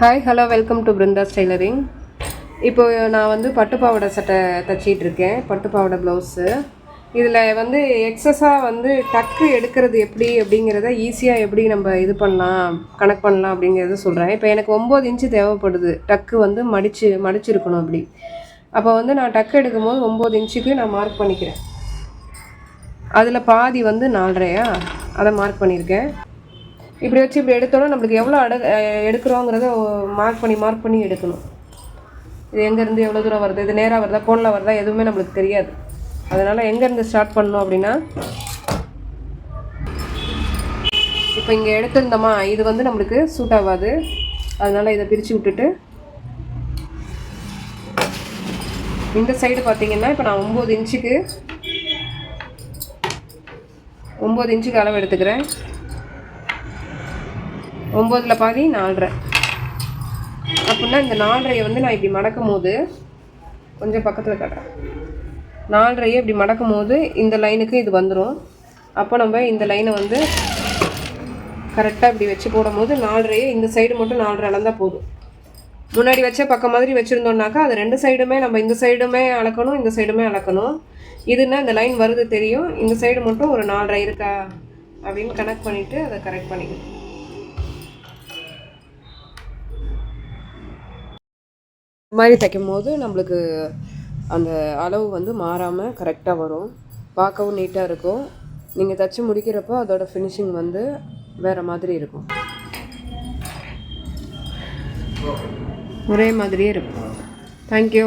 Hi hello welcome to Brinda's tailoring இப்போ நான் வந்து பட்டு பாவாடை சட்டை தச்சிட்ருக்கேன் பட்டு பாவாடை ப்ளவுஸு இதில் வந்து எக்ஸஸாக வந்து டக்கு எடுக்கிறது எப்படி அப்படிங்கிறத ஈஸியாக எப்படி நம்ம இது பண்ணலாம் கனெக்ட் பண்ணலாம் அப்படிங்கிறத சொல்கிறேன் இப்போ எனக்கு ஒம்பது இன்ச்சு தேவைப்படுது. டக்கு வந்து மடித்து மடிச்சிருக்கணும் அப்படி. அப்போ வந்து நான் டக்கு எடுக்கும்போது ஒம்பது இன்ச்சுக்கு நான் மார்க் பண்ணிக்கிறேன். அதில் பாதி வந்து நாலரையா? அதை மார்க் பண்ணியிருக்கேன். இப்படி வச்சு இப்படி எடுத்தோன்னா நம்மளுக்கு எவ்வளோ அட எடுக்கிறோங்கிறத மார்க் பண்ணி மார்க் பண்ணி எடுக்கணும். இது எங்கேருந்து எவ்வளோ தூரம் வருது இது நேராக வருதா கோனில் வருதா எதுவுமே நம்மளுக்கு தெரியாது. அதனால் எங்கேருந்து ஸ்டார்ட் பண்ணணும் அப்படின்னா இப்போ இங்கே எடுத்திருந்தோமா இது வந்து நம்மளுக்கு சூட் ஆகாது. அதனால் இதை பிரித்து விட்டுட்டு இந்த சைடு பார்த்தீங்கன்னா இப்போ நான் ஒம்பது இன்ச்சுக்கு ஒம்பது இன்ச்சுக்கு அளவு எடுத்துக்கிறேன். ஒம்போதில் பாதி நாலரை. அப்படின்னா இந்த நாலரையை வந்து நான் இப்படி மடக்கும் போது கொஞ்சம் பக்கத்தில் காட்டுறேன். நாலரையை இப்படி மடக்கும் போது இந்த லைனுக்கு இது வந்துடும் அப்போ நம்ம இந்த லைனை வந்து கரெக்டாக இப்படி வச்சு போடும்போது நாலரையை இந்த சைடு மட்டும் நாலரை அளந்தால் போதும். முன்னாடி வச்ச பக்கம் மாதிரி வச்சுருந்தோம்னாக்கா அது ரெண்டு சைடுமே நம்ம இந்த சைடுமே அளக்கணும் இந்த சைடுமே அளக்கணும். இதுனா இந்த லைன் வருது தெரியும். இந்த சைடு மட்டும் ஒரு நாலரை இருக்கா அப்படின்னு கனெக்ட் பண்ணிவிட்டு அதை கரெக்ட் பண்ணிக்கணும். மாதிரி தைக்கும் போது நம்மளுக்கு அந்த அளவு வந்து மாறாமல் கரெக்டாக வரும். பார்க்கவும் நீட்டாக இருக்கும். நீங்கள் தைச்சி முடிக்கிறப்போ அதோட ஃபினிஷிங் வந்து வேறு மாதிரி இருக்கும். ஒரே மாதிரியே இருக்கும். தேங்க்யூ